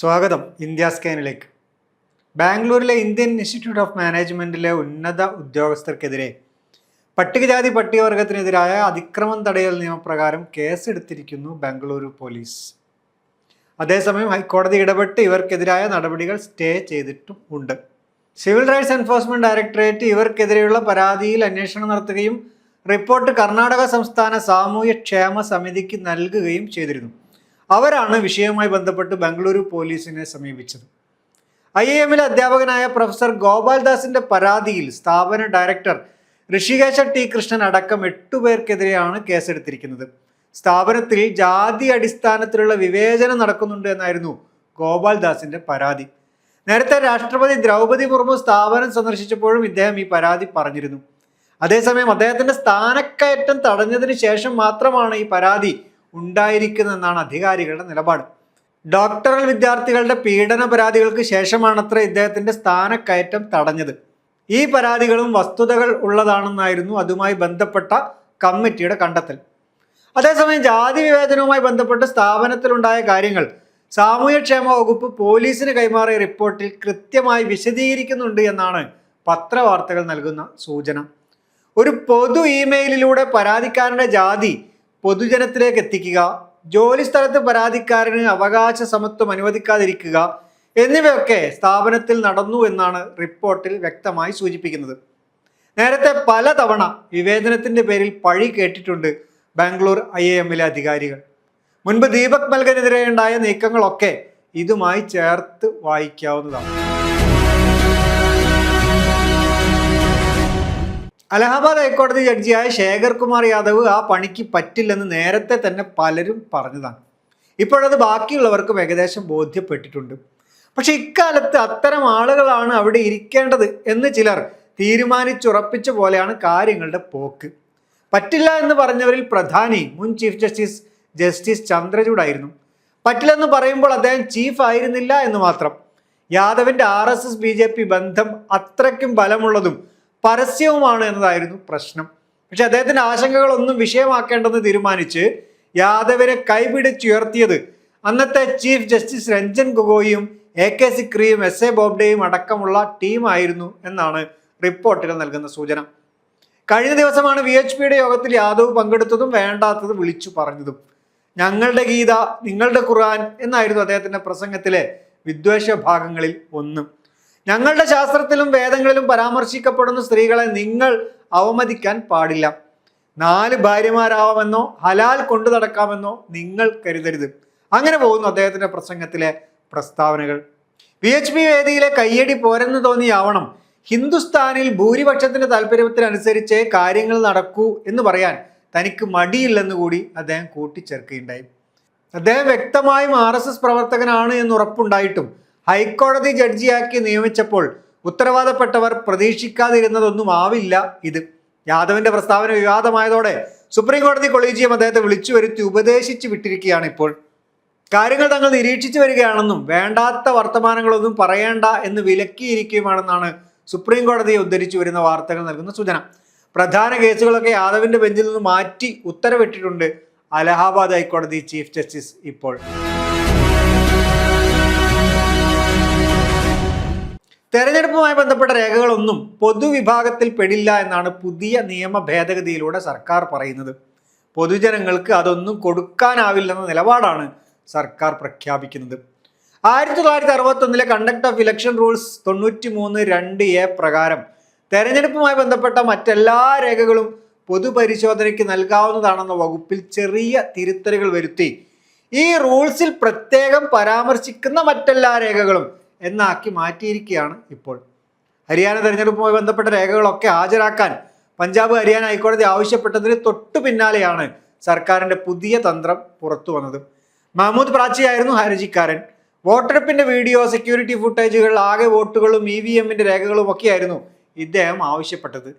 സ്വാഗതം ഇന്ത്യ സ്കാനിലേക്ക്. ബാംഗ്ലൂരിലെ Indian institute of മാനേജ്മെന്റിലെ ഉന്നത ഉദ്യോഗസ്ഥർക്കെതിരെ പട്ടികജാതി പട്ടികവർഗത്തിനെതിരായ അതിക്രമം തടയൽ നിയമപ്രകാരം കേസെടുത്തിരിക്കുന്നു ബാംഗ്ലൂരു പോലീസ്. അതേസമയം ഹൈക്കോടതി ഇടപെട്ട് ഇവർക്കെതിരായ നടപടികൾ സ്റ്റേ ചെയ്തിട്ടും ഉണ്ട്. സിവിൽ റൈറ്റ്സ് എൻഫോഴ്സ്മെന്റ് ഡയറക്ടറേറ്റ് ഇവർക്കെതിരെയുള്ള പരാതിയിൽ അന്വേഷണം നടത്തുകയും റിപ്പോർട്ട് കർണാടക സംസ്ഥാന സാമൂഹ്യക്ഷേമ സമിതിക്ക് നൽകുകയും ചെയ്തിരുന്നു. അവരാണ് വിഷയവുമായി ബന്ധപ്പെട്ട് ബംഗളൂരു പോലീസിനെ സമീപിച്ചത്. ഐ ഐ എമ്മിലെ അധ്യാപകനായ പ്രൊഫസർ ഗോപാൽദാസിന്റെ പരാതിയിൽ സ്ഥാപന ഡയറക്ടർ ഋഷികേശ ടി കൃഷ്ണൻ അടക്കം എട്ടുപേർക്കെതിരെയാണ് കേസെടുത്തിരിക്കുന്നത്. സ്ഥാപനത്തിൽ ജാതി അടിസ്ഥാനത്തിലുള്ള വിവേചനം നടക്കുന്നുണ്ട് എന്നായിരുന്നു ഗോപാൽദാസിന്റെ പരാതി. നേരത്തെ രാഷ്ട്രപതി ദ്രൗപദി മുർമു സ്ഥാപനം സന്ദർശിച്ചപ്പോഴും ഇദ്ദേഹം ഈ പരാതി പറഞ്ഞിരുന്നു. അതേസമയം അദ്ദേഹത്തിന്റെ സ്ഥാനക്കയറ്റം തടഞ്ഞതിന് ശേഷം മാത്രമാണ് ഈ പരാതി ഉണ്ടായിരിക്കുന്നതെന്നാണ് അധികാരികളുടെ നിലപാട്. ഡോക്ടറൽ വിദ്യാർത്ഥികളുടെ പീഡന പരാതികൾക്ക് ശേഷമാണത്ര ഇദ്ദേഹത്തിന്റെ സ്ഥാനക്കയറ്റം തടഞ്ഞത്. ഈ പരാതികളും വസ്തുതകൾ ഉള്ളതാണെന്നായിരുന്നു അതുമായി ബന്ധപ്പെട്ട കമ്മിറ്റിയുടെ കണ്ടെത്തൽ. അതേസമയം ജാതി വിവേചനവുമായി ബന്ധപ്പെട്ട് സ്ഥാപനത്തിലുണ്ടായ കാര്യങ്ങൾ സാമൂഹ്യക്ഷേമ വകുപ്പ് പോലീസിന് കൈമാറിയ റിപ്പോർട്ടിൽ കൃത്യമായി വിശദീകരിക്കുന്നുണ്ട് എന്നാണ് പത്രവാർത്തകൾ നൽകുന്ന സൂചന. ഒരു പൊതു ഇമെയിലിലൂടെ പരാതിക്കാരന്റെ ജാതി പൊതുജനത്തിലേക്ക് എത്തിക്കുക ജോലിസ്ഥലത്ത് പരാതിക്കാരന് അവകാശ സമത്വം അനുവദിക്കാതിരിക്കുക എന്നിവയൊക്കെ സ്ഥാപനത്തിൽ നടന്നു എന്നാണ് റിപ്പോർട്ടിൽ വ്യക്തമായി സൂചിപ്പിക്കുന്നത്. നേരത്തെ പലതവണ വിവേചനത്തിന്റെ പേരിൽ പഴി കേട്ടിട്ടുണ്ട് ബാംഗ്ലൂർ ഐ എ എമ്മിലെ അധികാരികൾ. മുൻപ് ദീപക് മൽകനെതിരെ ഉണ്ടായ നീക്കങ്ങളൊക്കെ ഇതുമായി ചേർത്ത് വായിക്കാവുന്നതാണ്. അലഹാബാദ് ഹൈക്കോടതി ജഡ്ജിയായ ശേഖർ കുമാർ യാദവ് ആ പണിക്ക് പറ്റില്ലെന്ന് നേരത്തെ തന്നെ പലരും പറഞ്ഞതാണ്. ഇപ്പോഴത് ബാക്കിയുള്ളവർക്കും ഏകദേശം ബോധ്യപ്പെട്ടിട്ടുണ്ട്. പക്ഷെ ഇക്കാലത്ത് അത്തരം ആളുകളാണ് അവിടെ ഇരിക്കേണ്ടത് എന്ന് ചിലർ തീരുമാനിച്ചുറപ്പിച്ച പോലെയാണ് കാര്യങ്ങളുടെ പോക്ക്. പറ്റില്ല എന്ന് പറഞ്ഞവരിൽ പ്രധാനി മുൻ ചീഫ് ജസ്റ്റിസ് ജസ്റ്റിസ് ചന്ദ്രചൂഡായിരുന്നു. പറ്റില്ലെന്ന് പറയുമ്പോൾ അദ്ദേഹം ചീഫ് ആയിരുന്നില്ല എന്ന് മാത്രം. യാദവിന്റെ R S S B J P ബന്ധം അത്രയ്ക്കും ബലമുള്ളതും പരസ്യവുമാണ് എന്നതായിരുന്നു പ്രശ്നം. പക്ഷെ അദ്ദേഹത്തിന്റെ ആശങ്കകളൊന്നും വിഷയമാക്കേണ്ടെന്ന് തീരുമാനിച്ച് യാദവിനെ കൈപിടിച്ചുയർത്തിയത് അന്നത്തെ ചീഫ് ജസ്റ്റിസ് രഞ്ജൻ ഗൊഗോയും എ കെ സിക്രിയും എസ് എ ബോബ്ഡെയും അടക്കമുള്ള ടീമായിരുന്നു എന്നാണ് റിപ്പോർട്ടിൽ നൽകുന്ന സൂചന. കഴിഞ്ഞ ദിവസമാണ് വി എച്ച് പിയുടെ യോഗത്തിൽ യാദവ് പങ്കെടുത്തതും വേണ്ടാത്തതും വിളിച്ചു പറഞ്ഞതും. ഞങ്ങളുടെ ഗീത നിങ്ങളുടെ ഖുർആൻ എന്നായിരുന്നു അദ്ദേഹത്തിന്റെ പ്രസംഗത്തിലെ വിദ്വേഷ ഭാഗങ്ങളിൽ ഒന്നും. ഞങ്ങളുടെ ശാസ്ത്രത്തിലും വേദങ്ങളിലും പരാമർശിക്കപ്പെടുന്ന സ്ത്രീകളെ നിങ്ങൾ അവമതിക്കാൻ പാടില്ല. നാല് ഭാര്യമാരാവാമെന്നോ ഹലാൽ കൊണ്ടു നടക്കാമെന്നോ നിങ്ങൾ കരുതരുത്. അങ്ങനെ പോകുന്നു അദ്ദേഹത്തിന്റെ പ്രസംഗത്തിലെ പ്രസ്താവനകൾ. വി എച്ച് പി വേദിയിലെ കയ്യടി പോരെന്ന് തോന്നിയാവണം. ഹിന്ദുസ്ഥാനിൽ ഭൂരിപക്ഷത്തിന്റെ താല്പര്യത്തിനനുസരിച്ച് കാര്യങ്ങൾ നടക്കൂ എന്ന് പറയാൻ തനിക്ക് മടിയില്ലെന്ന് കൂടി അദ്ദേഹം കൂട്ടിച്ചേർക്കുകയുണ്ടായി. അദ്ദേഹം വ്യക്തമായും ആർ എസ് എസ് പ്രവർത്തകനാണ് എന്ന് ഉറപ്പുണ്ടായിട്ടും ഹൈക്കോടതി ജഡ്ജിയാക്കി നിയമിച്ചപ്പോൾ ഉത്തരവാദപ്പെട്ടവർ പ്രതീക്ഷിക്കാതിരുന്നതൊന്നും ആവില്ല ഇത്. യാദവിന്റെ പ്രസ്താവന വിവാദമായതോടെ സുപ്രീം കോടതി കൊളീജിയം അദ്ദേഹത്തെ വിളിച്ചു വരുത്തി ഉപദേശിച്ചു വിട്ടിരിക്കുകയാണ് ഇപ്പോൾ. കാര്യങ്ങൾ തങ്ങൾ നിരീക്ഷിച്ചു വരികയാണെന്നും വേണ്ടാത്ത വർത്തമാനങ്ങളൊന്നും പറയേണ്ട എന്ന് വിലക്കിയിരിക്കുകയുമാണെന്നാണ് സുപ്രീം കോടതിയെ ഉദ്ധരിച്ചു വരുന്ന വാർത്തകൾ നൽകുന്ന സൂചന. പ്രധാന കേസുകളൊക്കെ യാദവിന്റെ ബെഞ്ചിൽ നിന്ന് മാറ്റി ഉത്തരവിട്ടിട്ടുണ്ട് അലഹാബാദ് ഹൈക്കോടതി ചീഫ് ജസ്റ്റിസ് ഇപ്പോൾ. തെരഞ്ഞെടുപ്പുമായി ബന്ധപ്പെട്ട രേഖകളൊന്നും പൊതുവിഭാഗത്തിൽ പെടില്ല എന്നാണ് പുതിയ നിയമ ഭേദഗതിയിലൂടെ സർക്കാർ പറയുന്നത്. പൊതുജനങ്ങൾക്ക് അതൊന്നും കൊടുക്കാനാവില്ലെന്ന നിലപാടാണ് സർക്കാർ പ്രഖ്യാപിക്കുന്നത്. ആയിരത്തി തൊള്ളായിരത്തി അറുപത്തൊന്നിലെ കണ്ടക്ട് ഓഫ് ഇലക്ഷൻ റൂൾസ് തൊണ്ണൂറ്റി മൂന്ന് രണ്ട് എ പ്രകാരം തെരഞ്ഞെടുപ്പുമായി ബന്ധപ്പെട്ട മറ്റെല്ലാ രേഖകളും പൊതുപരിശോധനയ്ക്ക് നൽകാവുന്നതാണെന്ന വകുപ്പിൽ ചെറിയ തിരുത്തലുകൾ വരുത്തി. ഈ റൂൾസിൽ പ്രത്യേകം പരാമർശിക്കുന്ന മറ്റെല്ലാ രേഖകളും എന്നാക്കി മാറ്റിയിരിക്കുകയാണ് ഇപ്പോൾ. ഹരിയാന തെരഞ്ഞെടുപ്പുമായി ബന്ധപ്പെട്ട രേഖകളൊക്കെ ഹാജരാക്കാൻ പഞ്ചാബ് ഹരിയാന ഹൈക്കോടതി ആവശ്യപ്പെട്ടതിന് തൊട്ടു പിന്നാലെയാണ് സർക്കാരിന്റെ പുതിയ തന്ത്രം പുറത്തു വന്നത്. മഹമ്മൂദ് പ്രാച്ചിയായിരുന്നു ഹർജിക്കാരൻ വോട്ടെടുപ്പിന്റെ വീഡിയോ സെക്യൂരിറ്റി ഫുട്ടേജുകൾ ആകെ വോട്ടുകളും ഇ വി എമ്മിന്റെ രേഖകളും ഒക്കെയായിരുന്നു ഇദ്ദേഹം ആവശ്യപ്പെട്ടത്.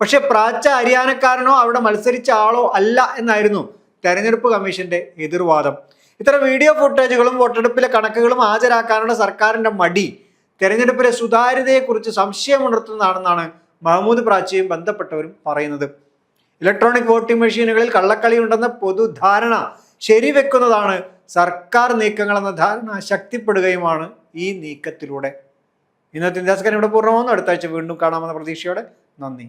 പക്ഷേ പ്രാച്ച ഹരിയാനക്കാരനോ അവിടെ മത്സരിച്ച ആളോ അല്ല എന്നായിരുന്നു തെരഞ്ഞെടുപ്പ് കമ്മീഷന്റെ എതിർവാദം. ഇത്തരം വീഡിയോ ഫുട്ടേജുകളും വോട്ടെടുപ്പിലെ കണക്കുകളും ഹാജരാക്കാനുള്ള സർക്കാരിന്റെ മടി. തെരഞ്ഞെടുപ്പിലെ സുതാര്യതയെക്കുറിച്ച് സംശയമുണർത്തുന്നതാണെന്നാണ് മഹമ്മൂദ് പ്രാച്ചിയും ബന്ധപ്പെട്ടവരും പറയുന്നത്. ഇലക്ട്രോണിക് വോട്ടിംഗ് മെഷീനുകളിൽ കള്ളക്കളി ഉണ്ടെന്ന പൊതുധാരണ ശരിവെക്കുന്നതാണ് സർക്കാർ നീക്കങ്ങളെന്ന ധാരണ ശക്തിപ്പെടുകയുമാണ് ഈ നീക്കത്തിലൂടെ. ഇന്നത്തെ ഇന്ത്യാസ്കാരൻ ഇവിടെ പൂർണമാകുന്നു. അടുത്ത ആഴ്ച വീണ്ടും കാണാമെന്ന പ്രതീക്ഷയോടെ നന്ദി.